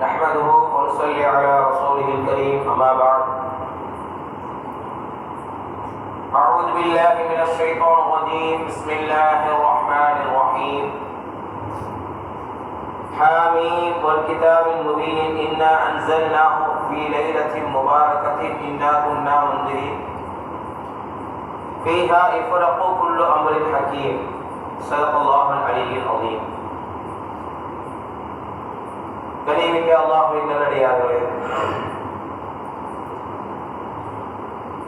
نحمده ونصلي على رسوله الكريم أما بعد. أعوذ بالله من الشيطان الرجيم. بسم الله الرحمن الرحيم. حاميم والكتاب المبين. إنا أنزلناه في ليلة مباركة. إنا كنا منذرين. فيها يفرق كل أمر حكيم. صدق الله العلي العظيم. கனிமிக்க அல்லாஹின் நல்லடியார்களே.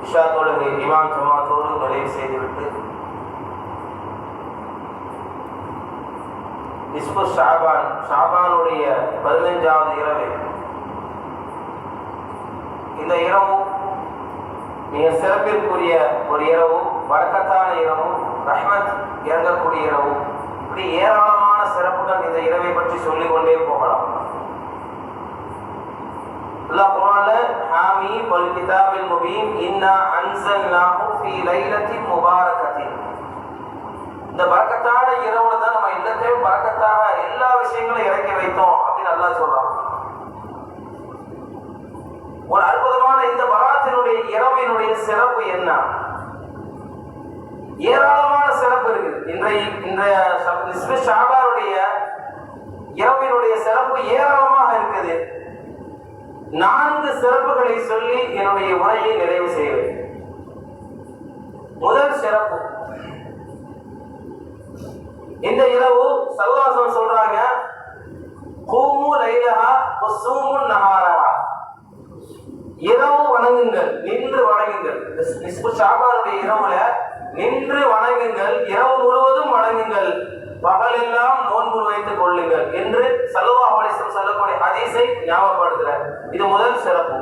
இஷா தொழுகை இமாம் ஜமாத்தோடு நிறைவு செய்துவிட்டு இஸ்பு ஷாபான் ஷாபானுடைய பதினைஞ்சாவது இரவு. இந்த இரவும் மிக சிறப்பிற்குரிய ஒரு இரவும் வழக்கத்தான இரவும் ரஹ்மத் இறங்கக்கூடிய இரவும் இப்படி ஏராளமான சிறப்புகள் இந்த இரவை பற்றி சொல்லிக் கொண்டே போகலாம். அல்லாஹ் குர்ஆன்ல ஹாமி வல் கிதாபில் முபீன் இன்னா அன்ஸல்னாஹு ஃபீ லைலத்தின் முபாரகத்தின். இந்த பரக்கத்தான இரவுல தான் நம்ம எல்லாத்தையும் பரக்கத்தாக எல்லா விஷயங்களும் இறக்கி வைத்தோம் அப்படின்னு நல்லா சொல்றான். ஒரு அற்புதமான இந்த பராத்தினுடைய இரவினுடைய சிறப்பு என்ன? ஏராளமான சிறப்பு இருக்குது. இன்றைய இன்றைய நிஸ்பு ஷாபாருடைய இரவினுடைய சிறப்பு ஏராளமாக இருக்குது. நான்கு சிறப்புகளை சொல்லி என்னுடைய உரையை நிறைவு செய்வேன் முதல் சிறப்பு. இந்த இரவு சல்லாசம் சொல்றாங்க கூமு லைலஹா வசூமு நஹாரஹா. இரவு வணங்குங்கள் நின்று வணங்குங்கள். ஷாபானுடைய இரவுல நின்று வணங்குங்கள் இரவு முழுவதும் வணங்குங்கள். பகலெல்லாம் நோன்பு வைத்துக் கொள்ளுங்கள் என்று சலுவா அலிசம் சொல்லக்கூடிய அதிசை ஞாபகப்படுத்துறார் இது முதல் சிறப்பு.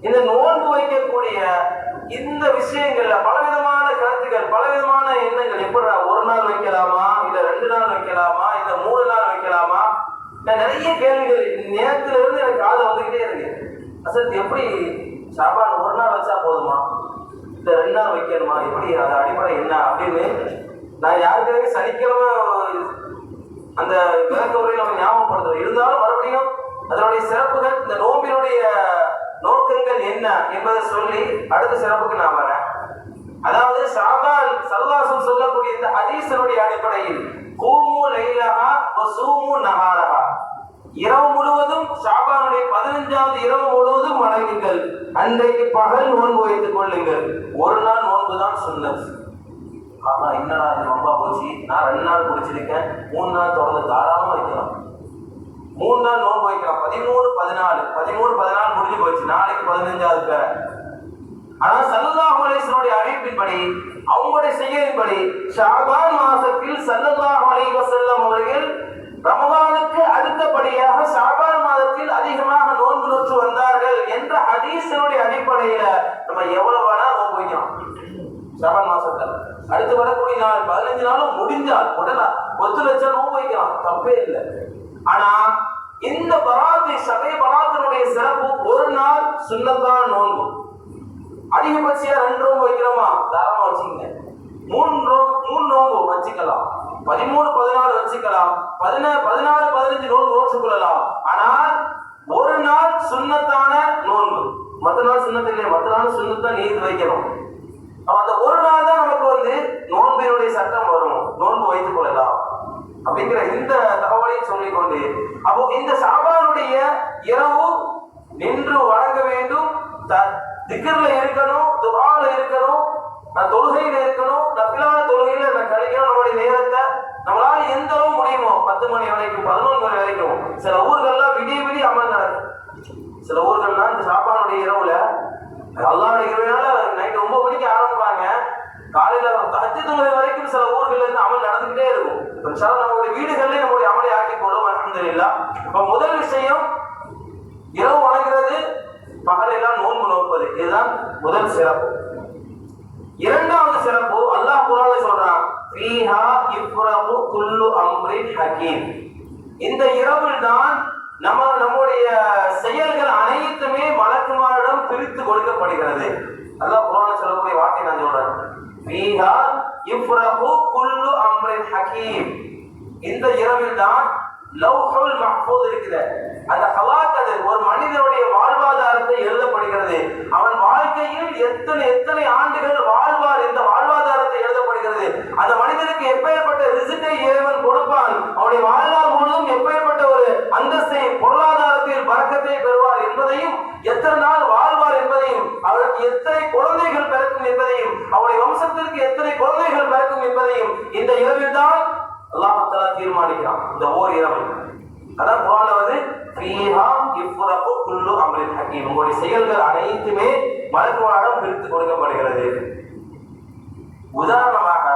இந்த நோன்பு வைக்கக்கூடிய இந்த விஷயங்கள்ல பலவிதமான கருத்துக்கள் பலவிதமான எண்ணங்கள் எப்படி ஒரு நாள் வைக்கலாமா இல்ல ரெண்டு நாள் வைக்கலாமா இல்ல மூணு நாள் வைக்கலாமா? நிறைய கேள்விகள் நேரத்துல இருந்து எனக்கு காதை வந்துகிட்டே இருக்கு. அசத் எப்படி சாப்பாடு ஒரு நாள் வச்சா போதுமா? இல்ல ரெண்டு நாள் வைக்கணுமா? எப்படி? அது அடிப்படை என்ன? அப்படின்னு நான் யாருக்காக சனிக்கிழமை அந்த விளக்க உரையை நம்ம ஞாபகப்படுத்துறோம் இருந்தாலும் மறுபடியும் அதனுடைய சிறப்புகள் இந்த நோம்பினுடைய நோக்கங்கள் என்ன என்பதை சொல்லி அடுத்த சிறப்புக்கு நான் வரேன். அதாவது ஷாபான் சல்லாசம் சொல்லக்கூடிய இந்த ஹதீசனுடைய அடிப்படையில் கூமு லைலஹா சூமு நகாரகா இரவு முழுவதும் ஷாபானுடைய பதினஞ்சாவது இரவு முழுவதும் வணங்குங்கள் அன்றைக்கு பகல் நோன்பு வைத்துக் கொள்ளுங்கள். ஒரு நாள் நோன்பு தான் சொன்னது. ஆமாம் என்னடா இது? ரொம்ப போச்சு. நான் ரெண்டு நாள் குடிச்சிருக்கேன் மூணு நாள் தொடர்ந்து தாராளமாக வைக்கலாம். மூணு நாள் நோன்பு வைக்கலாம். பதிமூணு பதினாலு. பதிமூணு பதினாலு முடிஞ்சு போச்சு. நாளைக்கு பதினஞ்சாவது பேர். ஆனால் சல்லல்லாஹு அலைஹிஸ்ஸனுடைய அழைப்பின்படி அவங்களுடைய செய்கையின்படி ஷாபான் மாசத்தில் சல்லல்லாஹு அலைஹி வஸல்லம் அவர்கள் ரமலானுக்கு அடுத்தபடியாக ஷாபான் மாதத்தில் அதிகமாக நோன்பு நோற்று வந்தார்கள் என்ற ஹதீஸினுடைய அடிப்படையில நம்ம எவ்வளவு வேணா நோன்பு வைக்கலாம். ஷாபான் மாசத்துல. அடுத்து வரக்கூடிய நாள் பதினஞ்சு நாளும் முடிஞ்சால் உடனே பத்து லட்சம் நோன்பு வைக்கலாம். தப்பே இல்லை. ஆனா இந்த பராத்தி சபை பராத்தினுடைய சிறப்பு ஒரு நாள் சுண்ணத்தான் நோன்பு. அதிகபட்சியா ரெண்டு நோம்பு வைக்கிறோமா? தாராளமா வச்சுக்கங்க. மூணு மூணு நோன்பு வச்சுக்கலாம். பதிமூணு பதினாலு வச்சுக்கலாம். பதினாறு பதினாறு பதினஞ்சு நோன்பு ரோட்டு கொள்ளலாம் ஆனால் ஒரு நாள் சுண்ணத்தான நோன்பு. மற்ற நாள் சுண்ணத்து மற்ற நாள் சுண்ணத்தான் நீதி வைக்கணும். அந்த ஒரு நாள் தான் நமக்கு வந்து நோன்பினுடைய சட்டம் வரும். நோன்பு வைத்துக் கொள்ளலாம். அப்படிங்கிற இந்த தகவலையும் சொல்லிக்கொண்டு அப்போ இந்த சாபானுடைய இரவு நின்று வணங்க வேண்டும். திக்கர்ல இருக்கணும் துபால இருக்கணும் நான் தொழுகையில இருக்கணும் நப்பிலான தொழுகையில நான் கழிக்கணும் நம்மளுடைய நேரத்தை நம்மளால எந்த அளவு முடியுமோ பத்து மணி வரைக்கும் பதினொன்று மணி வரைக்கும் சில ஊர்கள்லாம் விடிய விடிய அமல் நடக்கும் சில ஊர்கள்லாம் இந்த சாப்பானுடைய இரவுல அல்லாவுடைய இரவுனால நைட் ஒன்பது மணிக்கு ஆரம்பிப்பாங்க. காலையில தச்சு தொழுகை வரைக்கும் சில ஊர்கள்ல இருந்து அமல் நடந்துகிட்டே இருக்கும். நம்மளுடைய வீடுகளிலே நம்முடைய அமலை ஆக்கி கொள்ளும் அலமதுல்லா இப்ப முதல் விஷயம் இரவு வணங்குறது பகலெல்லாம் நோன்பு நோப்பது. இதுதான் முதல் சிறப்பு. இரண்டாவது சிறப்பு அல்லாஹ் குரான சொல்றான் குல்லு இந்த இரவில் தான் நம்ம நம்முடைய செயல்கள் அனைத்துமே மலக்குமாரிடம் பிரித்து கொடுக்கப்படுகிறது. அதான் குரான்ல சொல்லக்கூடிய வார்த்தை நான் சொல்றேன். ஃபீஹா இஃப்ரகு குல்லு அம்ரின் ஹகீம். இந்த இரவில் தான் லவ்ஹுல் மஹ்ஃபூஸ் இருக்கிற அந்த கலாக்கதிர் ஒரு மனிதனுடைய வாழ்வாதாரத்தை எழுதப்படுகிறது. அவன் வாழ்க்கையில் எத்தனை எத்தனை ஆண்டுகள் வாழ்வார் இந்த வாழ்வாதாரத்தை எழுதப்படுகிறது. அந்த மனிதனுக்கு எப்பேற்பட்ட ரிசிட்டை இறைவன் கொடுப்பான். அவனுடைய வாழ்நாள் முழுவதும் எப்பேற்பட்ட ஒரு அந்தஸ்தை பொருளாதாரத்தில் பறக்கத்தை பெறுவார் என்பதையும் எத்தனை நாள் வாழ்வார் என்பதையும் அவருக்கு எத்தனை குழந்தைகள் பிறக்கும் என்பதையும் அவருடைய வம்சத்திற்கு எத்தனை குழந்தைகள் பிறக்கும் என்பதையும் இந்த இரவில் தான் அல்லாஹால தீர்மானிக்கிறான். இந்த ஓர் இரவு. அதான் குரான்ல வந்து ஃபீஹா இஃப்ரகு குல்லு அம்ரின் ஹக்கீம் உங்களுடைய செயல்கள் அனைத்துமே மலக்குவாடம் பிரித்து கொடுக்கப்படுகிறது. உதாரணமாக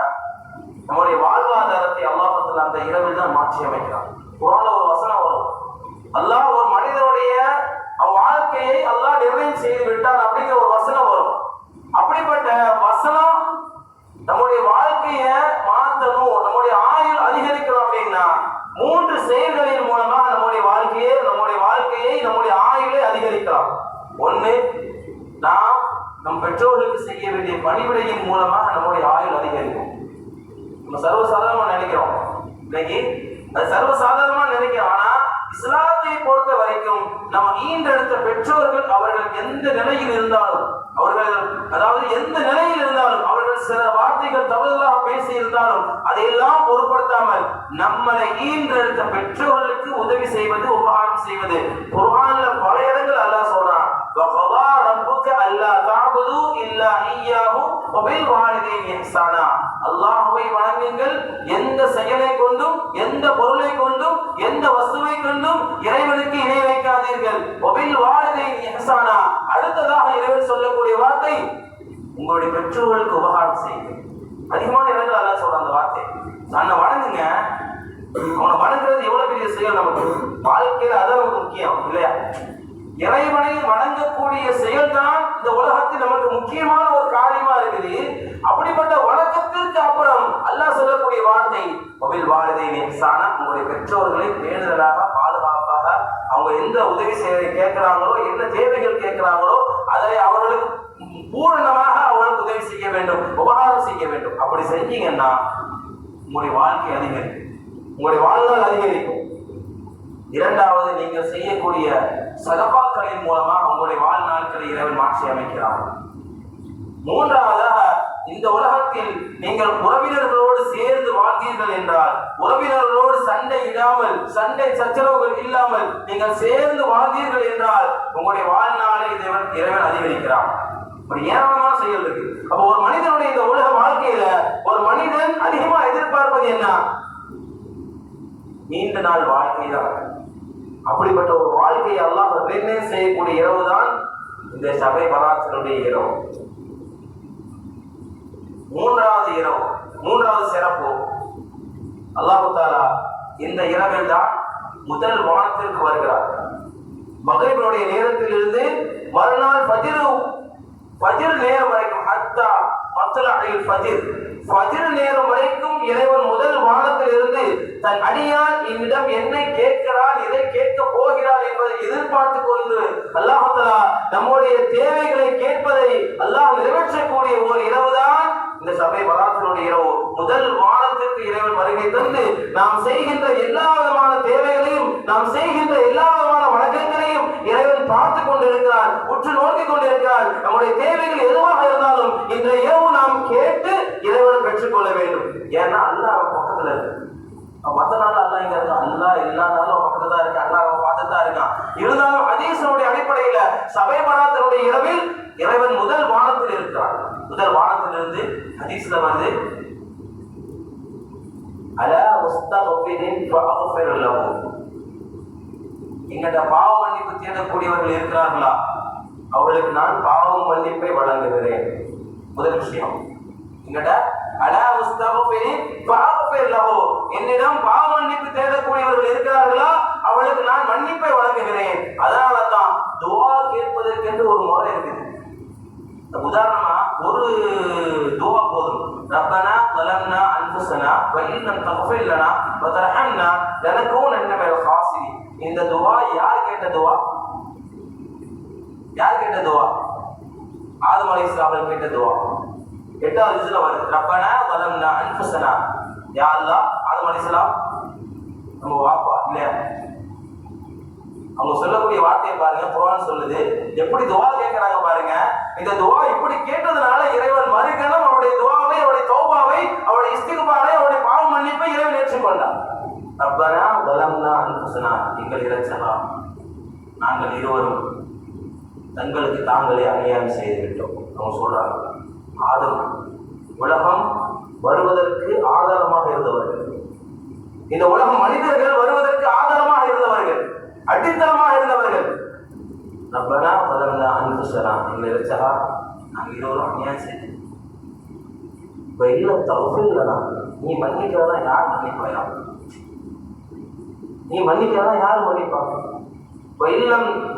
நம்முடைய வாழ்வாதாரத்தை அல்லாஹ் அந்த இரவில் தான் மாற்றி அமைக்கிறான். குரான்ல ஒரு வசனம் வரும். அல்லாஹ் ஒரு மனிதனுடைய அவன் வாழ்க்கையை அல்லாஹ் நிர்ணயம் செய்து விட்டான் அப்படிங்கிற ஒரு வசனம் வரும். அப்படிப்பட்ட வசனம் நம்முடைய வாழ்க்கையை நம்முடைய ஆயுள் அதிகரிக்கணும் அப்படின்னா மூன்று செயல்களின் மூலமாக நம்முடைய வாழ்க்கையை நம்முடைய வாழ்க்கையை நம்முடைய ஆயுளை அதிகரிக்கலாம். ஒண்ணு நாம் நம் பெற்றோர்களுக்கு செய்ய வேண்டிய பணிவிடையின் மூலமாக நம்முடைய ஆயுள் அதிகரிக்கும். நம்ம சர்வசாதாரணமாக நினைக்கிறோம். இன்னைக்கு அது சர்வசாதாரணமாக நினைக்கிறோம். ஆனால் இஸ்லாத்தை பொறுத்த வரைக்கும் நம்ம ஈன்றெடுத்த பெற்றோர்கள் அவர்கள் எந்த நிலையில் இருந்தாலும் அவர்கள் அதாவது எந்த நிலையில் இருந்தாலும் அவர்கள் சில வார்த்தைகள் தவறுதலாக பேசி இருந்தாலும் அதையெல்லாம் பொருட்படுத்தாமல் நம்மளை ஈன்றெடுத்த பெற்றோர்களுக்கு உதவி செய்வது உபகாரம் செய்வது. குர்ஆன்ல பல இடங்கள் அல்லாஹ் சொல்றான் அல்லா தாபுது இல்லா ஐயாஹு ஒபில் வாலிதீன் இஹ்சானா அல்லாஹ்வை வணங்குங்கள். எந்த செயலை கொண்டும் எந்த பொருளை கொண்டும் எந்த வசுவை கொண்டும் இறைவனுக்கு இணை வைக்காதீர்கள். ஒபில் வாலிதீன் இஹ்சானா அடுத்ததாக இறைவன் சொல்லக்கூடிய வார்த்தை உங்களுடைய பெற்றோர்களுக்கு உபகாரம் செய்யுங்க. அதிகமான இடங்கள் அல்ல சொல்ற அந்த வார்த்தை. தன்னை வணங்குங்க? அவனை வணங்குறது எவ்வளவு பெரிய செயல் நமக்கு? வாழ்க்கையில அதான் நமக்கு முக்கியம் இல்லையா? இறைவனை வணங்கக்கூடிய செயல்தான் இந்த உலகத்தில் நமக்கு முக்கியமான ஒரு காரியமா இருக்குது. அப்படிப்பட்ட வணக்கத்திற்கு அப்புறம் அல்லாஹ் சொல்லக்கூடிய வார்த்தை மொபைல் வாழ்தை நேசான உங்களுடைய பெற்றோர்களை பேணுதலாக பாதுகாப்பாக அவங்க எந்த உதவி செய்ய கேட்கிறாங்களோ என்ன தேவைகள் கேட்கிறாங்களோ அதை அவர்களுக்கு பூரணமாக அவர்களுக்கு உதவி செய்ய வேண்டும் உபகாரம் செய்ய வேண்டும். அப்படி செஞ்சீங்கன்னா உங்களுடைய வாழ்க்கை அதிகரிக்கும். உங்களுடைய வாழ்நாள் அதிகரிக்கும். இரண்டாவது நீங்கள் செய்யக்கூடிய சதபாக்களின் மூலமாக உங்களுடைய வாழ்நாட்களை இறைவன் மாற்றி அமைக்கிறார். மூன்றாவதாக இந்த உலகத்தில் நீங்கள் உறவினர்களோடு சேர்ந்து வாழ்ந்தீர்கள் என்றால் உறவினர்களோடு சண்டை இடாமல் சண்டை சச்சரவுகள் இல்லாமல் நீங்கள் சேர்ந்து வாழ்ந்தீர்கள் என்றால் உங்களுடைய வாழ்நாளை இறைவன் இறைவன் அதிகரிக்கிறான் ஒரு ஏராளமான செயல் இருக்கு. அப்ப ஒரு மனிதனுடைய இந்த உலக வாழ்க்கையில ஒரு மனிதன் அதிகமா எதிர்பார்ப்பது என்ன? நீண்ட நாள் வாழ்க்கை தான் அப்படிப்பட்ட ஒரு வாழ்க்கையை அல்லாஹ் நிர்ணயம் செய்யக்கூடிய இரவு தான் இந்த சபை பராத்தினுடைய இரவு. மூன்றாவது இரவு மூன்றாவது சிறப்பு. அல்லாஹு தாலா இந்த இரவில் தான் முதல் வானத்திற்கு வருகிறார். மகரிபனுடைய நேரத்திலிருந்து மறுநாள் பதிரு பதிர் நேரம் வரைக்கும் ஹத்தா அடையில் பதிர் பதிர் நேரம் வரைக்கும் இறைவன் முதல் வானத்தில் இருந்து தன் அடியான் என்னிடம் என்னை கேட்கிறான் எதை கேட்க போகிறான் என்பதை எதிர்பார்த்து கொண்டு அல்லாஹலா நம்முடைய தேவைகளை கேட்பதை அல்லாஹ் நிறைவேற்றக்கூடிய ஒரு இரவுதான் இந்த சபை வராத்தினுடைய இரவு. முதல் வானத்திற்கு இறைவன் வருகை தந்து நாம் செய்கின்ற எல்லா விதமான தேவைகளையும் நாம் செய்கின்ற எல்லா விதமான வழக்கங்களையும் இறைவன் பார்த்து கொண்டிருக்கிறார் உற்று நோக்கி கொண்டிருக்கிறார். நம்முடைய தேவைகள் எதுவாக இருந்தாலும் இந்த இரவு நாம் கேட்டு இறைவன் பெற்றுக்கொள்ள வேண்டும். ஏன்னா அல்லாஹ் அவன் பக்கத்துல இருக்கு. மத்த நாள் அல்லா இங்க இருக்கான். அல்லா எல்லா நாளும் பக்கத்துல தான் இருக்கு அல்லா அவன் பார்த்துட்டு தான் இருக்கான். இருந்தாலும் ஹதீஸனுடைய அடிப்படையில சபை மராத்தினுடைய இரவில் இறைவன் முதல் வானத்தில் இருக்கிறான். முதல் வானத்திலிருந்து ஹதீஸ்ல வந்து அலா முஸ்தகஃபிரின் ஃபஅஃபிர் லஹு. பாவ மன்னிப்பு தேடக்கூடியவர்கள் இருக்கிறார்களா? அவர்களுக்கு நான் பாவம் மன்னிப்பை வழங்குகிறேன். முதல் விஷயம். எங்கட அலா முஸ்தகஃபிரின் ஃபஅஃபிரலஹு என்னிடம் பாவ மன்னிப்பு தேடக்கூடியவர்கள் இருக்கிறார்களா? அவளுக்கு நான் மன்னிப்பை வழங்குகிறேன். அதனால தான் துவா கேட்பதற்கென்று ஒரு முறை இருக்குது. உதாரணமா ஒரு துவா போதும். ரப்பனா வலம்னா அன்புசனா வல்லம் தகுஃபில்லனா வதரஹன்னா லனகூன் என்ன மேல ஹாசிரி இந்த துவா யார் கேட்ட துவா? யார் கேட்ட துவா? ஆதம் அலை இஸ்லாமல் கேட்ட துவா. எட்டாவது இதுல வருது. ரப்பனா வலம்னா அன்புசனா யா அல்லா ஆதம் அலை இஸ்லாம் நம்ம வாப்பா இல்லையா? அவங்க சொல்லக்கூடிய வார்த்தையை பாருங்கள் போகான்னு சொல்லுது. எப்படி துவா கேட்கிறாங்க பாருங்க. இந்த துவா இப்படி கேட்டதுனால இறைவன் மறுக்கணும் அவருடைய துவாவை அவருடைய தௌபாவை அவருடைய இஸ்திகுபாரை அவருடைய பாவ மன்னிப்பை இறைவன் ஏற்றுக்கொண்டான். ரப்பனா பலம் அன்புசனா எங்கள் இரட்சகா நாங்கள் இருவரும் தங்களுக்கு தாங்களே அநியாயம் செய்து விட்டோம். அவங்க சொல்றாங்க. ஆதம் உலகம் வருவதற்கு ஆதாரமாக இருந்தவர்கள். இந்த உலகம் மனிதர்கள் வருவதற்கு ஆதாரமாக இருந்தவர்கள். அடித்தனமாக இருந்தவர்கள். நம்மளா வலம்னா அன்புசனா எங்கள் இரட்சகா நாங்கள் இருவரும் அநியாயம் செய்தோம் இப்ப இல்ல இல்லைனா நீ மன்னிக்கிறதா யார் மன்னிப்பாயா? நீ மன்னிக்கிறதா யார் மன்னிப்பா? இப்ப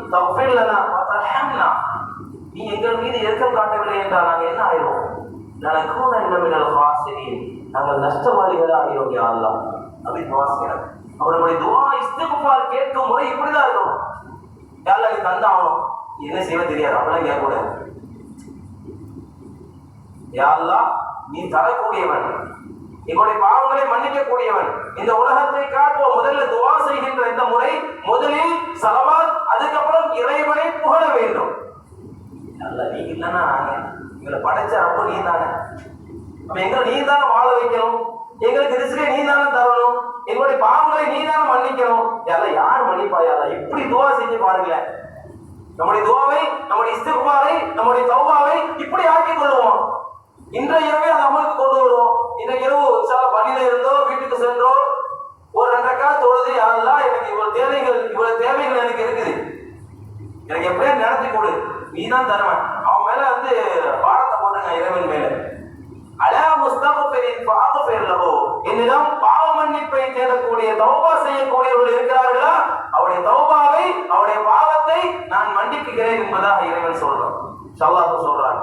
தப்பு இல்லைனா தரஹம்னா நீ எங்கள் மீது இரக்கம் காட்டவில்லை என்றால் நாங்கள் என்ன ஆயிரும் நடக்கும் என்னமிடல் வாசிரியின் நாங்கள் நஷ்டவாளிகளாக ஆகிறோம் யாரெல்லாம் அப்படின்னு வாசிக்கிறேன் அவருடைய துவா இஸ்திகுபார் கேட்கும் முறை இப்படிதான் இருக்கும் யாரில் நீ தந்தாகணும். என்ன செய்வ தெரியாது. அப்படிலாம் கேட்கக்கூடாது. யா நீ தரக்கூடியவன். எங்களுடைய பாவங்களை மன்னிக்க கூடியவன் இந்த உலகத்தை காட்டுவோம் முதல்ல துவா செய்கின்ற இந்த முறை முதலில் சலவாத் அதுக்கப்புறம் இறைவனை புகழ வேண்டும். அல்ல நீ இல்லைன்னா நாங்க எங்களை படைச்ச அப்போ நீ தானே அப்ப எங்களை நீ தானே வாழ வைக்கணும்? எங்களுக்கு ரிஸ்கை நீ தானே தரணும்? எங்களுடைய பாவங்களை நீ தானே மன்னிக்கணும். யாரா யார் மன்னிப்பா யாரா இப்படி துவா செஞ்சு பாருங்களேன். நம்முடைய துவாவை நம்முடைய இஸ்திகுபாரை நம்முடைய தௌபாவை இப்படி ஆக்கிக் கொள்வோம் இன்றைய இரவே அந்த அமலுக்கு கொண்டு வருவோம். இன்றைய இரவு சில பள்ளியில இருந்தோ வீட்டுக்கு சென்றோ ஒரு ரெண்டக்கா தொழுது யாரெல்லாம் எனக்கு இவ்வளவு தேவைகள் இவ்வளவு தேவைகள் எனக்கு இருக்குது. எனக்கு எப்படியா நடத்தி கொடு. நீ தான் தருவேன். அவன் மேல வந்து பாரத்தை போட்டுருங்க இறைவன் மேல. அலா முஸ்தகஃபிரின் என்னிடம் பாவ மன்னிப்பை தேடக்கூடிய தௌபா செய்யக்கூடியவர்கள் இருக்கிறார்களா? அவருடைய தௌபாவை அவருடைய பாவத்தை நான் மன்னிப்புகிறேன் என்பதாக இறைவன் சொல்றான். சல்லாஹு சொல்றான்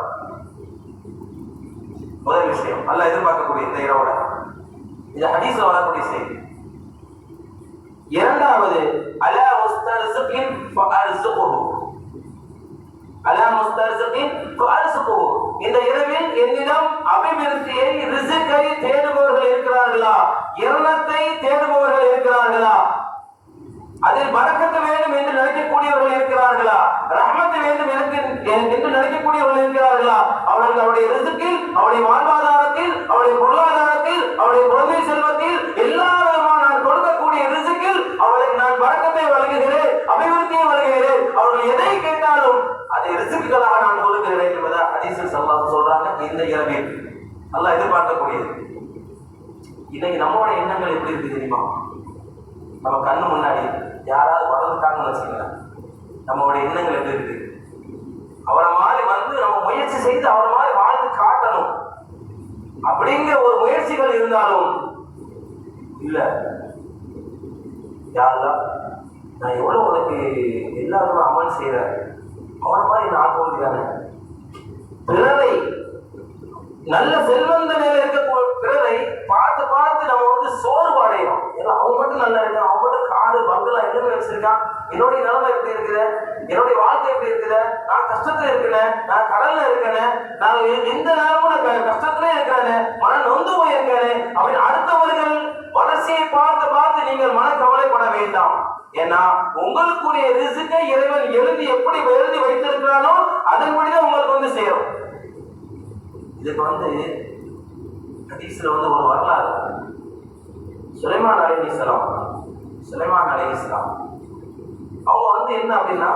முதல் விஷயம் அல்ல எதிர்பார்க்கக்கூடிய இந்த இரவோட. இது ஹதீஸ்ல வரக்கூடிய செய்தி. இரண்டாவது அலா முஸ்தர்சிகின் இந்த இரவில் என்னிடம் அபிவிருத்தியை ரிசுக்கை தேடுபவர்கள் இருக்கிறார்களா? இரணத்தை தேடுபவர்கள் இருக்கிறார்களா? அதில் வணக்கத்து வேண்டும் என்று நினைக்கக்கூடியவர்கள் இருக்கிறார்களா? ரஹ்மத்து வேண்டும் எனக்கு என்று நினைக்கக்கூடியவர்கள் இருக்கிறார்களா? அவர்கள் அவருடைய ரிசுக்கில் அவருடைய வாழ்வாதாரத்தில் அவருடைய பொருளாதாரத்தில் அவருடைய குழந்தை செல்வத்தில் எல்லா விதமான நான் கொடுக்கக்கூடிய ரிசுக்கில் அவளுக்கு நான் வணக்கத்தை வழங்குகிறேன் அபிவிருத்தியை வழங்குகிறேன். அவர்கள் எதை கேட்டாலும் அதை ரிசுக்குகளாக நான் கொடுக்கிறேன் என்பதை ஹதீஸில் சல்லாஹ் சொல்றாங்க. இந்த இளமே நல்லா எதிர்பார்க்கக்கூடியது. இன்னைக்கு நம்மளோட எண்ணங்கள் எப்படி இருக்கு தெரியுமா? நம்ம கண்ணு முன்னாடி யாராவது வளர்ந்துட்டாங்கன்னு வச்சுக்கோங்களேன். நம்மளோட எண்ணங்கள் எப்படி இருக்கு? அவரை மாதிரி வந்து நம்ம முயற்சி செய்து அவரை மாதிரி வாழ்ந்து காட்டணும். அப்படிங்கிற ஒரு முயற்சிகள் இருந்தாலும் இல்ல. யாருதான் நான் எவ்வளவு உனக்கு எல்லாருமே அமல் செய்யறேன் அவனை மாதிரி நான் ஆக்க முடியாத பிறரை நல்ல செல்வந்த நிலையில இருக்க பிறரை பார்த்து பார்த்து நம்ம வந்து சோர்வு அடையணும் ஏன்னா அவன் மட்டும் நல்லா இருக்கான் அவன் மட்டும் காடு பங்களா எல்லாமே வச்சிருக்கான் என்னுடைய நிலைமை எப்படி இருக்குது? என்னுடைய வாழ்க்கை எப்படி இருக்குது? நான் கஷ்டத்துல இருக்கிறேன் நான் கடல்ல இருக்கிறேன் நான் எ- எந்த நேரமும் நான் க- இருக்கிறேன் மன நொந்து போயிருக்கிறேன் அப்படி அடுத்தவர்கள் வளர்ச்சியை பார்த்து பார்த்து நீங்கள் மன கவலைப்பட வேண்டாம். ஏன்னா உங்களுக்குரிய ரிசுக்கை இறைவன் எழுதி எப்படி எழுதி வைத்திருக்கிறானோ அதன்படிதான் உங்களுக்கு வந்து சேரும். இதுக்கு வந்து ஹதீஸ்ல வந்து ஒரு வரலாறு. சுலைமான் அலை இஸ்லாம் சுலைமான் அலை இஸ்லாம் அவங்க வந்து என்ன அப்படின்னா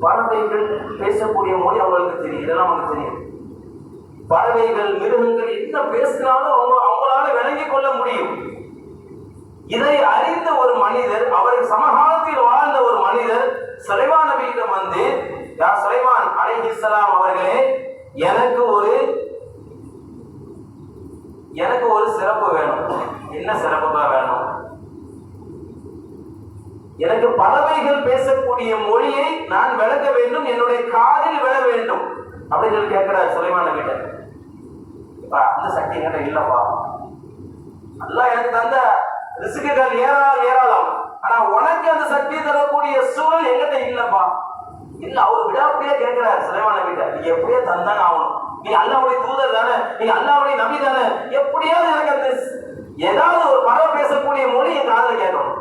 பறவைகள் பேசக்கூடிய மொழி அவங்களுக்கு தெரியும். இதெல்லாம் அவங்களுக்கு தெரியும். பறவைகள் மிருகங்கள் என்ன பேசினாலும் அவங்க அவங்களால விளங்கி கொள்ள முடியும். இதை அறிந்த ஒரு மனிதர் அவரின் சமகாலத்தில் வாழ்ந்த ஒரு மனிதர் சிலைவான நபியிடம் வந்து யா சுலைமான் அலைஹிஸ்ஸலாம் அவர்களே எனக்கு ஒரு எனக்கு ஒரு சிறப்பு வேணும். என்ன சிறப்புப்பா வேணும்? எனக்கு பறவைகள் பேசக்கூடிய மொழியை நான் விளக்க வேண்டும் என்னுடைய காதில் விழ வேண்டும் அப்படின்னு சொல்லி கேட்கிறார் சுலைமான கிட்ட அந்த சக்தி என்கிட்ட இல்லப்பா. நல்லா எனக்கு தந்த ரிசுக்குகள் ஏராளம் ஏராளம் ஆனா உனக்கு அந்த சக்தி தரக்கூடிய சூழல் எங்கிட்ட இல்லப்பா. இல்ல அவர் விடாப்படியா கேட்கிறார் சிலைவான கிட்ட. நீ எப்படியோ தந்தாங்க ஆகணும். நீ அல்லாவுடைய தூதர் தானே. நீ அல்லாவுடைய நம்பி தானே. எப்படியாவது எனக்கு அந்த ஏதாவது ஒரு பறவை பேசக்கூடிய மொழி என் காதல கேட்கணும்.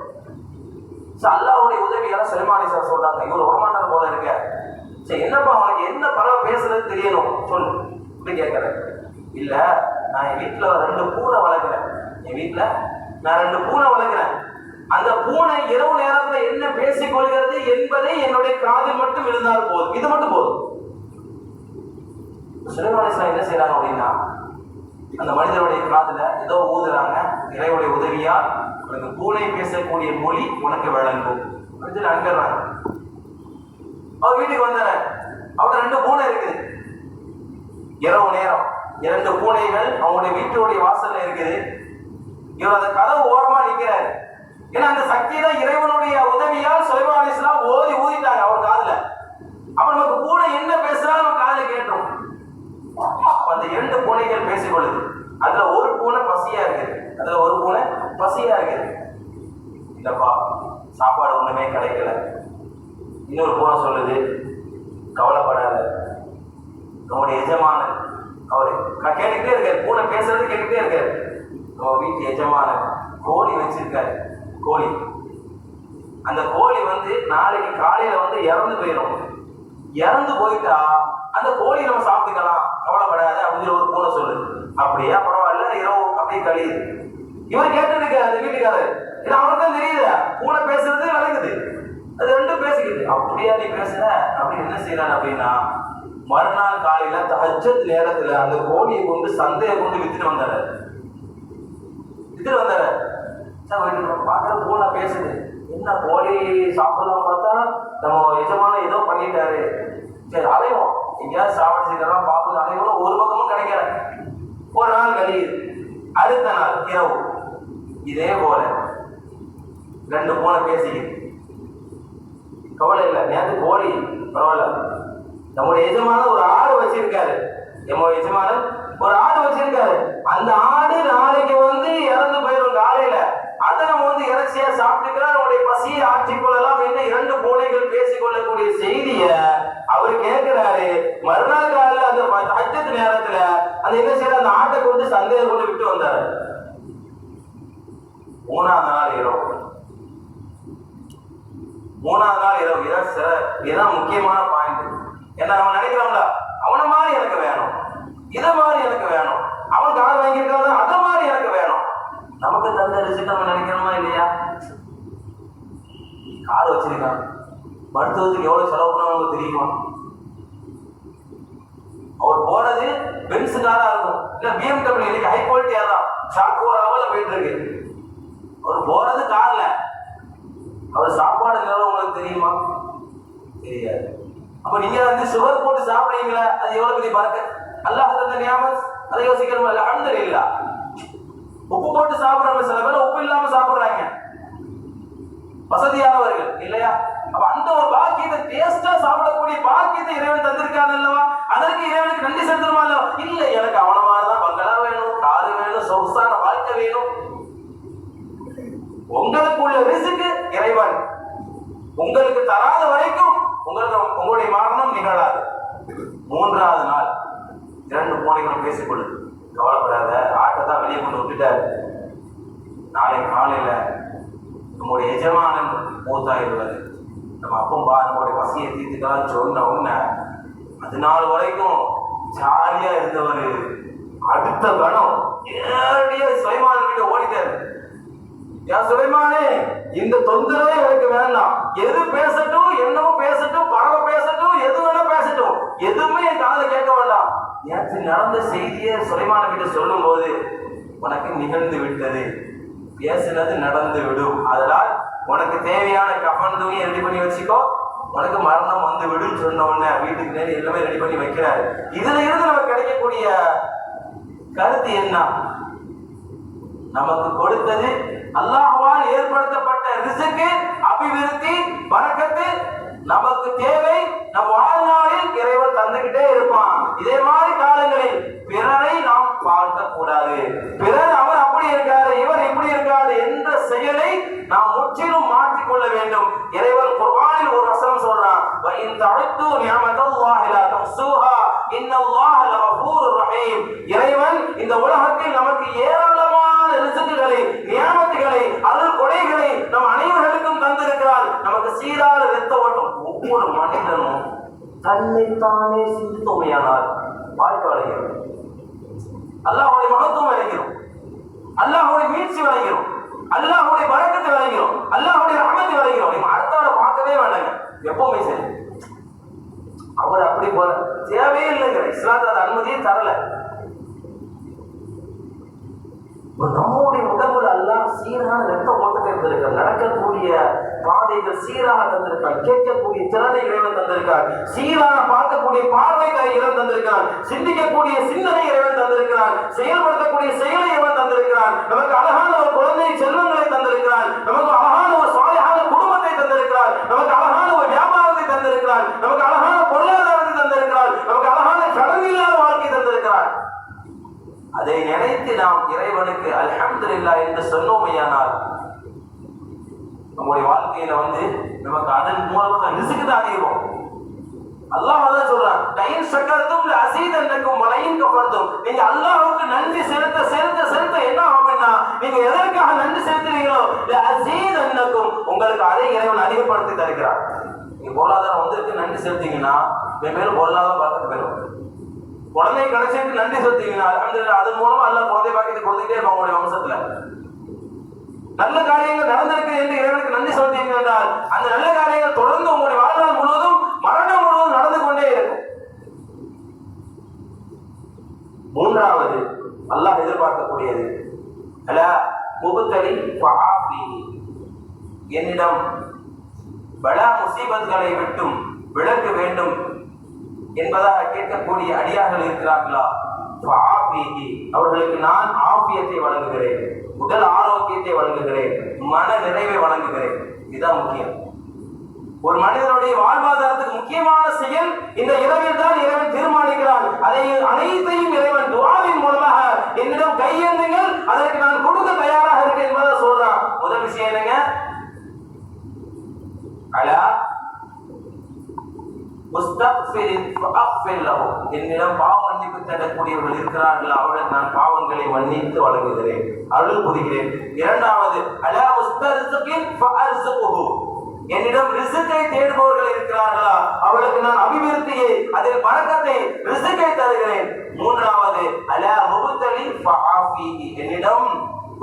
அல்லாவுடைய அல்லாஹ்வுடைய உதவியால சார் சொல்றாங்க. இவர் வரமாட்டார் போல இருக்க. சரி என்னப்பா உனக்கு என்ன பறவை பேசுறது தெரியணும்? சொல்லு. இப்படி கேட்கிறேன் இல்ல நான் என் வீட்டுல ரெண்டு கூரை வளர்க்குறேன். என் வீட்டுல நான் ரெண்டு பூனை வளர்க்கிறேன். அந்த பூனை இரவு நேரத்தில் என்ன பேசிக் கொள்கிறது என்பதை என்னுடைய காதில் மட்டும் இருந்தால் போதும். இது மட்டும் போதும். சுலைமானிஸ்லாம் என்ன செய்யறாங்க அப்படின்னா அந்த மனிதருடைய காதுல ஏதோ ஊதுறாங்க இறைவனுடைய உதவியா உனக்கு பூனை பேசக்கூடிய மொழி உனக்கு வழங்கும். அப்படின்னு சொல்லி அனுப்பிடுறாங்க. அவர் வீட்டுக்கு வந்தாரு. அவர்கிட்ட ரெண்டு பூனை இருக்குது. இரவு நேரம் இரண்டு பூனைகள் அவங்களுடைய வீட்டுடைய வாசல்ல இருக்குது. இவர் அந்த கதவு ஓரமா நிற்கிறாரு ஏன்னா அந்த சக்தி தான் இறைவனுடைய உதவியால் சுலைமான் அலிஸ்லாம் ஓதி ஊதிட்டாங்க அவர் காதுல. அவன் நமக்கு பூனை என்ன பேசுறா நம்ம காதுல கேட்டோம். அந்த இரண்டு பூனைகள் பேசிக்கொள்ளுது. அதுல ஒரு பூனை பசியா இருக்குது. அதுல ஒரு பூனை பசியா இருக்குது. இல்லப்பா சாப்பாடு ஒண்ணுமே கிடைக்கல. இன்னொரு பூனை சொல்லுது கவலைப்படாத. நம்முடைய எஜமானன் அவரு கேட்டுக்கிட்டே இருக்காரு பூனை பேசுறது கேட்டுக்கிட்டே இருக்காரு நம்ம வீட்டு எஜமான கோழி வச்சிருக்காரு. கோழி. அந்த கோழி வந்து நாளைக்கு காலையில வந்து இறந்து போயிடும் இறந்து போயிட்டா அந்த கோழி நம்ம சாப்பிட்டுக்கலாம். கவலைப்படாது அப்படின்னு ஒரு பூனை சொல்லு. அப்படியா பரவாயில்ல இரவு அப்படியே கழியுது. இவர் கேட்டிருக்க அந்த வீட்டுக்காரர். ஏன்னா அவருக்கு தெரியுது பூனை பேசுறது விளங்குது அது ரெண்டும் பேசிக்குது. அப்படியா நீ பேசுற? அப்படி என்ன செய்யறாரு அப்படின்னா மறுநாள் காலையில தஹஜத் நேரத்துல அந்த கோழியை கொண்டு சந்தையை கொண்டு வித்துட்டு வந்தாரு. வித்துட்டு வந்தார். சார் வீட்டுக்கு பார்க்குற பூனை பேசுது. என்ன கோழி சாப்பிடலாம் பார்த்தா நம்ம எஜமான ஏதோ பண்ணிட்டாரு. சரி அலைவோம். எங்கேயாவது சாப்பிடுச்சுக்கலாம் பார்த்து அலைவோம் ஒரு பக்கமும் கிடைக்கல. ஒரு நாள் கழியுது அடுத்த நாள் இரவு. இதே போல ரெண்டு பூனை பேசிக்குது கவலை இல்லை. நேற்று கோழி பரவாயில்ல. நம்முடைய எஜமான ஒரு ஆடு வச்சிருக்காரு. எம்மோ எஜமானன் ஒரு ஆடு வச்சிருக்காரு. அந்த ஆடு நாளைக்கு வந்து இறந்து போயிடும் காலையில. அதை நம்ம வந்து இறைச்சியா சாப்பிட்டுக்கலாம் நம்முடைய பசியை ஆற்றி கொள்ளலாம் என்று இரண்டு பூனைகள் பேசிக்கொள்ளக்கூடிய செய்திய அவர் கேட்கிறாரு. மறுநாள் காலையில அந்த அச்சத்து நேரத்துல அந்த என்ன செய்யற அந்த ஆட்டை கொண்டு சந்தையை கொண்டு விட்டு வந்தாரு. மூணாவது நாள் இரவு. மூணாவது நாள் இரவு. இதான் சில இதுதான் முக்கியமான பாயிண்ட் ஏன்னா நம்ம நினைக்கிறோம்ல? அவனை மாதிரி எனக்கு வேணும். இதை மாதிரி எனக்கு வேணும். அவன் கார் வாங்கியிருக்காத அதை மாதிரி எனக்கு வேணும். நமக்கு தந்த ரிசிட் நம்ம நினைக்கணுமா இல்லையா? கார் வச்சிருக்கான். மருத்துவத்துக்கு எவ்வளவு செலவு பண்ணவங்க தெரியுமா? அவர் போனது பென்ஸ் காரா இருக்கும். இல்ல பிஎம்டபிள்யூ இன்னைக்கு ஹை குவாலிட்டியா தான். சாக்குவராவில் போயிட்டு இருக்கு அவர் போனது கார்ல. அவர் சாப்பாடு நிலவரம் உங்களுக்கு தெரியுமா? தெரியாது. அப்ப நீங்க வந்து சுகர் போட்டு சாப்பிடுறீங்களா? அது எவ்வளவு பெரிய பறக்க? அல்லாஹ் தந்த நியாமத் அதை யோசிக்கணும். அல்ஹம்துலில்லா. உப்பு போட்டு சாப்பிடுறாங்க சில பேர் உப்பு இல்லாம சாப்பிடுறாங்க. வசதியானவர்கள் இல்லையா? அப்ப அந்த ஒரு பாக்கியத்தை டேஸ்டா சாப்பிடக்கூடிய பாக்கியத்தை இறைவன் தந்திருக்கான் அல்லவா? அதற்கு இறைவனுக்கு நன்றி செலுத்தணுமா அல்லவா இல்ல எனக்கு அவன மாதிரிதான் பங்களா வேணும் காரு வேணும் சொகுசான வாழ்க்கை வேணும். உங்களுக்கு உள்ள ரிசுக்கு இறைவன் உங்களுக்கு தராத வரைக்கும் உங்களுக்கு உங்களுடைய மரணம் நிகழாது. மூன்றாவது நாள் இரண்டு பூனைகளும் பேசிக்கொள்ளு. கவலைப்படாத ஆட்டை தான் வெளியே கொண்டு விட்டுட்டாரு. நாளை காலையில நம்முடைய எஜமானன் மூத்தாயிருவாரு நம்ம அப்பம்பா நம்மளுடைய பசியை தீர்த்துக்கலாம் சொன்ன உடனே அது நாள் வரைக்கும் ஜாலியா இருந்தவர் அடுத்த கணம் நேரடியாக சுலைமான் கிட்ட ஓடிட்டாரு. ஏன் சுலைமானே இந்த தொந்தரவே எனக்கு வேண்டாம். எது பேசட்டும் என்னவோ பேசட்டும் பறவை பேசட்டும் எது வேணா பேசட்டும். எதுவுமே என் காதல கேட்க வேண்டாம். நேற்று நடந்த செய்தியை சுலைமான கிட்ட சொல்லும் போது உனக்கு நிகழ்ந்து விட்டது. பேசினது நடந்து விடும். அதனால் உனக்கு தேவையான கஃன் தூங்கி ரெடி பண்ணி வச்சுக்கோ. உனக்கு மரணம் வந்து விடும் சொன்ன உடனே வீட்டுக்கு நேரம் எல்லாமே ரெடி பண்ணி வைக்கிறாரு. இதுல இருந்து நமக்கு கிடைக்கக்கூடிய கருத்து என்ன? நமக்கு கொடுத்தது அல்லாஹ்வால் ஏற்படுத்தப்பட்ட ரிசுக்கு அபிவிருத்தி வணக்கத்து நமக்கு தேவை. நம் வாழ்நாளில் இறைவன் தந்துகிட்டே இருப்பான். இதே மாதிரி காலங்களில் பிறரை நாம் பார்க்க கூடாது பிறர் அவர் அப்படி இருக்காரு இவர் இப்படி இருக்காரு என்ற செயலை நாம் முற்றிலும் மாற்றிக்கொள்ள வேண்டும். இறைவன் குர்ஆனில் ஒரு வசனம் சொல்றான் "வ இன் தஅத்து லா தஹ்ஸூஹா இன்னல்லாஹ லகஃபூருர் ரஹீம். இறைவன் இந்த உலகத்தில் நமக்கு ஏராளமான ரிசுக்குகளை நியாமத்துகளை அருள் கொடைகளை நம் அனைவர்களுக்கும் தந்திருக்கிறார். நமக்கு சீரான இரத்த ஓட்டம் ஒவ்வொரு மனிதனும் தன்னைத்தானே சிந்தித்தோமையானால் வாழ்க்கை வழங்கிறோம். அல்லாஹுடைய மகத்துவம் விளைகிறோம் அல்லாஹுடைய மீட்சி விளைகிறோம் அல்லாஹுடைய வழக்கத்தை விளைகிறோம் அல்லாஹுடைய ரஹமத்தை விளைகிறோம் நீங்க அடுத்தவரை பார்க்கவே வேண்டாங்க. எப்பவுமே சரி. அவர் அப்படி போல. தேவையே இல்லைங்க. இஸ்லாத்துல அனுமதியே தரல. நம்முடைய உடம்புல எல்லாம் சீரான ரத்த ஓட்டத்தை தந்திருக்கார் நடக்கக்கூடிய பாதைகள் சீராக தந்திருக்கார் கேட்கக்கூடிய திறனை இறைவன் தந்திருக்கார் சீராக பார்க்கக்கூடிய பார்வை இறைவன் தந்திருக்கிறார். சிந்திக்கக்கூடிய சிந்தனை இறைவன் தந்திருக்கிறார். செயல்படுத்தக்கூடிய செயலை இறைவன் தந்திருக்கிறார். நமக்கு அழகான ஒரு குழந்தை செல்வங்களை தந்திருக்கிறார். நமக்கு அழகான ஒரு சுவாயான குடும்பத்தை தந்திருக்கிறார் நமக்கு அழகான ஒரு வியாபாரத்தை தந்திருக்கிறார் நமக்கு அழகான பொருளாதாரத்தை தந்திருக்கிறார் நமக்கு அழகான கடன் இல்லாத வாழ்க்கை தந்திருக்கிறார் அதை நினைத்து நாம் இறைவனுக்கு அல்ஹம்துலில்லாஹ் என்று சொன்னோமையானால் நம்முடைய வாழ்க்கையில வந்து நமக்கு அதன் மூலமாக ரிசுக்கு தான் அறிவோம் அல்லாஹ் அதான் சொல்றான் லைன் சக்கரத்தும் அசீத் என்றக்கும் மலையின் கபர்த்தும் நீங்க அல்லாஹுக்கு நன்றி செலுத்த செலுத்த செலுத்த என்ன ஆகும்னா நீங்க எதற்காக நன்றி செலுத்துறீங்களோ அசீத் என்றக்கும் உங்களுக்கு அதை இறைவன் அதிகப்படுத்தி தருகிறார் நீங்க பொருளாதாரம் வந்திருக்கு நன்றி செலுத்தீங்கன்னா மேலும் பொருளாதாரம் பார்த்துட்டு போயிடும். குழந்தை கிடைச்சிட்டு நன்றி செலுத்தீங்கன்னா அல்ஹம்துலில்லாஹ் அதன் மூலமா எல்லாம் குழந்தை பாக்கியத்தை கொடுத்துட்டே இருப்பாங்க உங்களுடைய வம்சத்துல. நல்ல காரியங்கள் நடந்திருக்கு என்று இறைவனுக்கு நன்றி செலுத்தீங்க என்றால் அந்த நல்ல காரியங்கள் தொடர்ந்து உங்களுடைய வாழ்நாள் முழுவதும் மரணம் முழுவதும் நடந்து கொண்டே இருக்கும். மூன்றாவது அல்லாஹ் எதிர்பார்க்கக்கூடியது. அல்ல முகுத்தலி என்னிடம் பல முசீபத்துகளை விட்டும் விளக்க வேண்டும். என்பதாக கேட்கக்கூடிய அடியார்கள் இருக்கிறார்களா? அவர்களுக்கு நான் ஆபியத்தை வழங்குகிறேன். உடல் ஆரோக்கியத்தை வழங்குகிறேன். மன நிறைவை வழங்குகிறேன். இதுதான் முக்கியம். ஒரு மனிதனுடைய வாழ்வாதாரத்துக்கு முக்கியமான செயல் இந்த இரவில் தான் இறைவன் தீர்மானிக்கிறான். அதை அனைத்தையும் இறைவன் துவாவின் மூலமாக என்னிடம் கையேந்துங்கள். அதற்கு நான் கொடுக்க தயாராக இருக்கேன் என்பதை சொல்றான். முதல் விஷயம் என்னங்க? அலா என்னிடம் பாவ மன்னிப்பு தேடக்கூடியவர்கள் இருக்கிறார்கள். அவளுக்கு நான் பாவங்களை மன்னித்து வழங்குகிறேன். அருள் புரிகிறேன். இரண்டாவது அலா என்னிடம் ரிசுக்கை தேடுபவர்கள் இருக்கிறார்களா? அவளுக்கு நான் அபிவிருத்தியை அதில் பழக்கத்தை ரிசுக்கை தருகிறேன். மூன்றாவது அலா முகுத்தலி என்னிடம்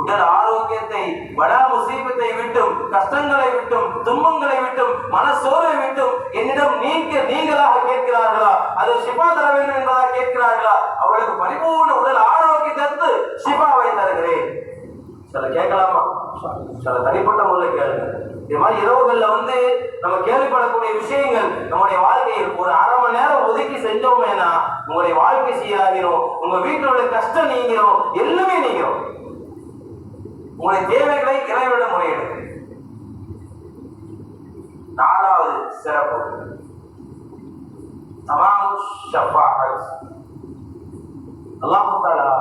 உடல் ஆரோக்கியத்தை வடா முசீபத்தை விட்டும் கஷ்டங்களை விட்டும் துன்பங்களை விட்டும் மனசோர்வை விட்டும் என்னிடம் நீங்க நீங்களாக கேட்கிறார்களா? அது சிபா தர வேண்டும் என்பதாக கேட்கிறார்களா? அவளுக்கு பரிபூர்ண உடல் ஆரோக்கியத்தை தந்து சிபாவை தருகிறேன். சில கேட்கலாமா? சில தனிப்பட்ட முறையில் கேளுங்க. இது மாதிரி இரவுகள்ல வந்து நம்ம கேள்விப்படக்கூடிய விஷயங்கள் நம்முடைய வாழ்க்கையில் ஒரு அரை மணி நேரம் ஒதுக்கி செஞ்சோமேனா உங்களுடைய வாழ்க்கை சீராகிரும் உங்க வீட்டில் உள்ள கஷ்டம் நீங்கிரும் எல்லாமே நீங்கிரும். உங்களுடைய தேவைகளை இறைவனிடம் முறையிடு. நாலாவது சிறப்பு. தமாம் ஷஃபாஅத். அல்லாஹ் தஆலா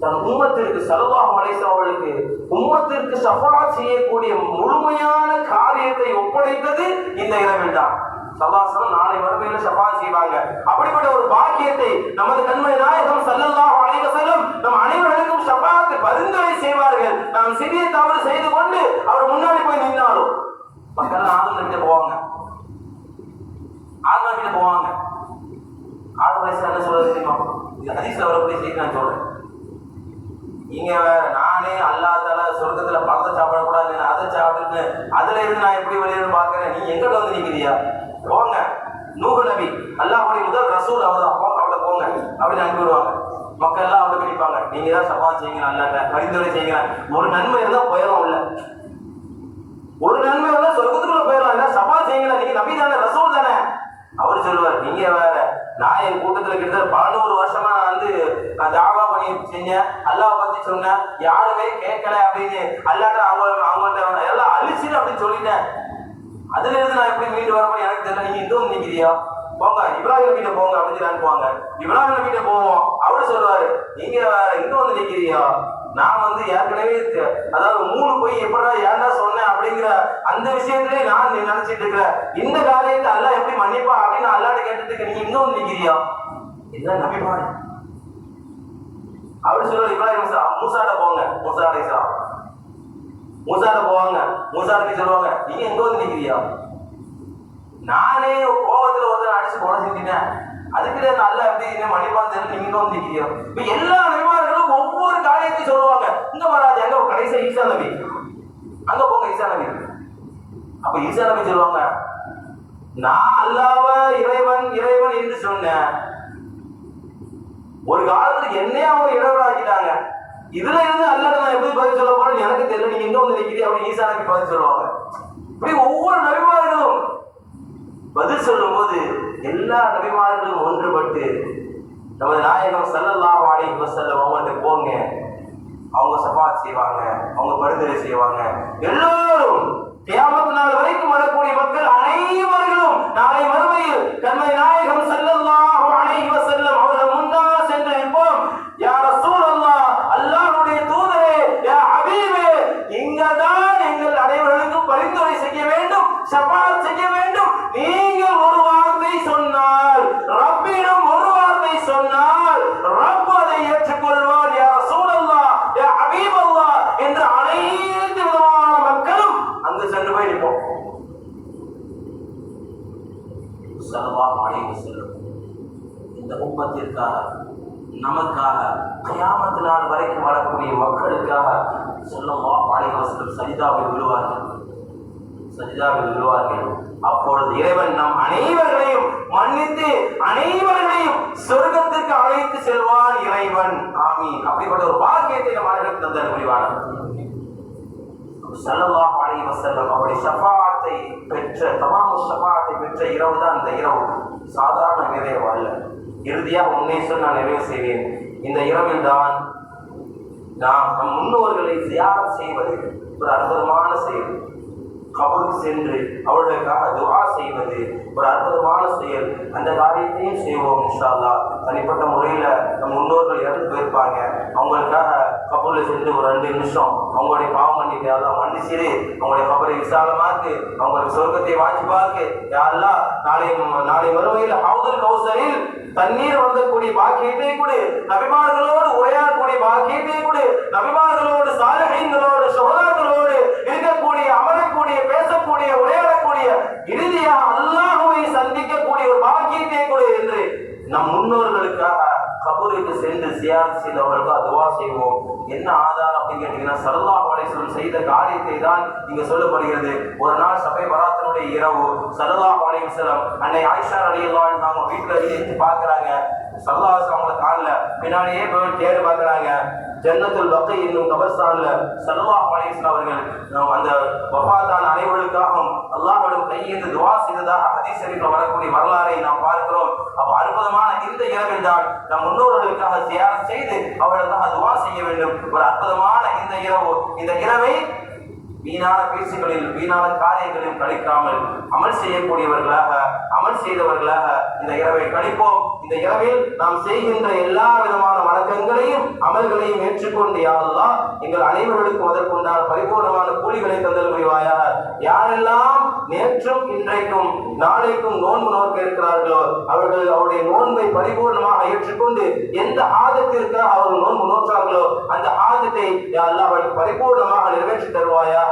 தன் உம்மத்திற்கு சலுவாக அலைஹி உம்மத்திற்கு சஃபா செய்யக்கூடிய முழுமையான காரியத்தை ஒப்படைத்தது இந்த இரவில் தான். சல்லாசனம் நாளை மறுமையில சபா செய்வாங்க. அப்படிப்பட்ட ஒரு பாக்கியத்தை நமது கண்மணி நாயகம் ஸல்லல்லாஹு அலைஹி செல்லும் நம் அனைவருக்கும் சபாத்து பரிந்துரை செய்வார்கள். நாம் சிறிய தவறு செய்து கொண்டு அவர் முன்னாடி போய் நின்னாலும் மக்கள் ஆதம் போவாங்க. ஆதம் போவாங்க. ஆதம் என்ன சொல்றது தெரியுமா? இது ஹதீஸ்ல வரக்கூடிய செய்தி நான் சொல்றேன். நீங்க வேற நானே அல்லாதால சொர்க்கத்துல பழத்தை சாப்பிடக்கூடாது அதை சாப்பிட்டுட்டு அதுல இருந்து நான் எப்படி வெளியே பாக்குறேன் நீ எங்கிட்ட வந்து நிக்கிறியா? போங்க. நூகு நபி அல்லாஹுடைய முதல் ரசூல் அவர்தான். போங்க அவட போங்க. அப்படின்னு அனுப்பிவிடுவாங்க மக்கள் எல்லாம் அவட பிடிப்பாங்க. நீங்க தான் சபா செய்யுங்க அல்லாட்ட பரிந்துரை செய்யுங்க. ஒரு நன்மை இருந்தா போயிடும் இல்ல ஒரு நன்மை இருந்தா சொர்க்கத்துக்குள்ள போயிடலாம். இல்ல சபா செய்யுங்களா? நீங்க நபி தானே ரசூல் தானே. அவர் சொல்லுவார் நீங்க வேற. நான் என் கூட்டத்துல கிட்டத்தட்ட பதினோரு வருஷமா நான் வந்து நான் தாவா பண்ணி செஞ்சேன். அல்லாஹ் பத்தி சொன்னேன். யாருமே கேட்கல அப்படின்னு. அல்லாட்ட அவங்க அவங்கள்ட்ட எல்லாம் அழிச்சிடு அப்படின்னு சொல்லிட்டேன். அதுல இருந்து நான் எப்படி மீண்டு வரப்போ எனக்கு தெரியல. நீங்க இன்னும் நிக்கிறியா போங்க இப்ராஹிம் வீட்டை போங்க அப்படின்னு சொல்லி அனுப்புவாங்க. இப்ராஹிம் வீட்டை போவோம். அவரு சொல்லுவாரு நீங்க வேற இங்க வந்து நிக்கிறியா நான் வந்து ஏற்கனவே அதாவது மூணு போய் எப்படா ஏன்டா சொன்னேன்? அப்படிங்கிற அந்த விஷயத்திலே நான் நினைச்சிட்டு இருக்கிறேன். இந்த காரியத்தை அல்லாஹ் எப்படி மன்னிப்பா அப்படின்னு அல்லாட்ட கேட்டுட்டு இருக்க நீங்க இன்னும் வந்து நிக்கிறியா என்ன நபிமான் அப்படி சொல்லுவாரு இப்ராஹிம் மூசா மூசாட்ட போங்க மூசா அலைஹிஸ்ஸலாம் மூசார போவாங்க மூசா சொல்லுவாங்க நீங்க எங்க வந்து நிக்கிறியா நானே கோவத்துல ஒருத்தர் அடிச்சு கொலை செஞ்சுட்டேன். அதுக்கு நல்ல எப்படி என்ன மன்னிப்பான்னு தெரியல நீங்க வந்து நிக்கிறீங்க இப்ப எல்லா நபிமார்களும் ஒவ்வொரு காரியத்தையும் சொல்லுவாங்க. இங்க வராது எங்க? கடைசியா ஈசா நபி. அங்க போங்க ஈசா நபி. அப்ப ஈசா நபி சொல்லுவாங்க நான் அல்லாவ இறைவன் இறைவன் என்று சொன்னேன். ஒரு காலத்துல என்னையே அவங்க இடைவெளாக்கிட்டாங்க இதுல இருந்து அல்லாட்ட நான் எப்படி பதில் சொல்ல போறேன் எனக்கு தெரியல. நீங்க எங்க வந்து நிக்கிறீ அப்படின்னு ஈசா பதில் சொல்லுவாங்க. இப்படி ஒவ்வொரு நபிமார்களும் பதில் சொல்லும்போது எல்லா நபிமார்களும் ஒன்றுபட்டு நமது நாயகம் ஸல்லல்லாஹு வாடி வஸல்லம் அவங்கள்ட்ட போங்க. அவங்க சபாத் செய்வாங்க. அவங்க பரிந்துரை செய்வாங்க. எல்லோரும் தியாமத்து நாள் வரைக்கும் வரக்கூடிய மக்கள் அனைவர்களும் நாளை மறுமையில் கண்மை நாயகம் வாடகை அலைஹி வஸல்லம் சொன்னால் ரப்பிடம் ஒரு வார்த்தை சொன்னால் ரப் அதை ஏற்றுக்கொள்வார் யா ரசூலல்லாஹ் யா ஹபீபல்லாஹ் என்று அனைத்து விதமான மக்களும் அங்கு சென்று போய் நிற்போம் ஸல்லல்லாஹு அலைஹி வஸல்லம் இந்த உம்மத்திற்காக நமக்காக கியாமத் நாள் வரைக்கும் வரக்கூடிய மக்களுக்காக ஸல்லல்லாஹு அலைஹி வஸல்லம் சஜிதாவில் விழுவார்கள் சஜிதாவில் விழுவார்கள் அப்பொழுது இறைவன் நம் அனைவர்களையும் மன்னித்து அனைவர்களையும் சொர்க்கத்திற்கு அழைத்து செல்வான் இறைவன். ஆமி அப்படிப்பட்ட ஒரு பாக்கியத்தை நம் அனைவருக்கு தந்த முடிவான ஸல்லல்லாஹு அலைஹி வஸல்லம் அவருடைய ஷஃபாஅத்தை பெற்ற தமாமு சபாத்தை பெற்ற இரவு தான் இந்த இரவு. சாதாரண நிறைவு அல்ல. இறுதியாக உன்னை சொல் நான் நிறைவு செய்வேன். இந்த இரவில் தான் நாம் நம் முன்னோர்களை தியாகம் செய்வது ஒரு அற்புதமான செயல். கபருக்கு சென்று அவர்களுக்காக துவா செய்வது ஒரு அற்புதமான செயல். அந்த காரியத்தையும் செய்வோம் இன்ஷா அல்லாஹ் தனிப்பட்ட முறையில் நம் முன்னோர்கள் இறந்து போயிருப்பாங்க. அவங்களுக்காக கபூரில் சென்று ஒரு ரெண்டு நிமிஷம் அவங்களுடைய பாவம் பண்ணிட்டு யாரெல்லாம் மன்னிச்சிரு. அவங்களுடைய கபரை விசாலமாக்கு. அவங்களுக்கு சொர்க்கத்தை வாஞ்சிப்பாக்கு. யாரெல்லாம் நாளை நாளை மறுமையில் ஹவுதுல் கௌசரில் தண்ணீர் வழங்கக்கூடிய பாக்கியத்தை கொடு. நபிமார்களோடு உரையாடக்கூடிய பாக்கியத்தை கொடு. நபிமார்களோடு சாலகைங்களோடு சோதாக்களோடு இருக்கக்கூடிய அமரக்கூடிய பேசக்கூடிய உரையாடக்கூடிய இறுதியாக அல்லாஹுவை சந்திக்கக்கூடிய ஒரு பாக்கியத்தை கொடு என்று நம் முன்னோர்களுக்காக கபூருக்கு சென்று சியார் செய்தவர்களுக்கு அதுவா செய்வோம். என்ன ஆதாரம் அப்படின்னு கேட்டீங்கன்னா சரதா அலைஹிஸ்ஸலாம் செய்த காரியத்தை தான் இங்க சொல்லப்படுகிறது. ஒரு நாள் சபை பராத்தனுடைய இரவு சல்லாஹ் அலைஹிஸ்ஸலாம் அன்னை ஆயிஷா ரலியல்லாஹு அவங்க வீட்டுல இருந்து பார்க்கறாங்க. சல்லாஹ் அவங்களை காணல. பின்னாடியே போய் தேடி பார்க்கறாங்க. ஜன்னத்துல் பக்கை என்னும் கபர்ஸ்தான்ல சல்லா அலேஸ்ல அவர்கள் நாம் அந்த வஃபாத்தான அனைவர்களுக்காகவும் அல்லாஹ்விடம் கையேந்து துவா செய்ததாக ஹதீஸ் ஷரீஃப்ல வரக்கூடிய வரலாறை நாம் பார்க்கிறோம். அப்ப அற்புதமான இந்த இரவில் தான் நம் முன்னோர்களுக்காக தியாகம் செய்து அவர்களுக்காக துவா செய்ய வேண்டும். ஒரு அற்புதமான இந்த இரவு இந்த இரவை வீணான பேச்சுகளில் வீணான காரியங்களில் கழிக்காமல் அமல் செய்யக்கூடியவர்களாக அமல் செய்தவர்களாக இந்த இரவை கழிப்போம். இந்த இரவில் நாம் செய்கின்ற எல்லா விதமான வணக்கங்களையும் அமல்களையும் ஏற்றுக்கொண்டு யா எங்கள் அனைவர்களுக்கும் அதற்குண்டான பரிபூர்ணமான கூலிகளை தந்தல் புரிவாயாக. யாரெல்லாம் நேற்றும் இன்றைக்கும் நாளைக்கும் நோன்பு நோக்க இருக்கிறார்களோ அவர்கள் அவருடைய நோன்பை பரிபூர்ணமாக ஏற்றுக்கொண்டு எந்த ஆதத்திற்காக அவர்கள் நோன்பு நோற்றார்களோ அந்த ஆதத்தை யாரெல்லாம் அவர்கள் பரிபூர்ணமாக நிறைவேற்றி தருவாயாக.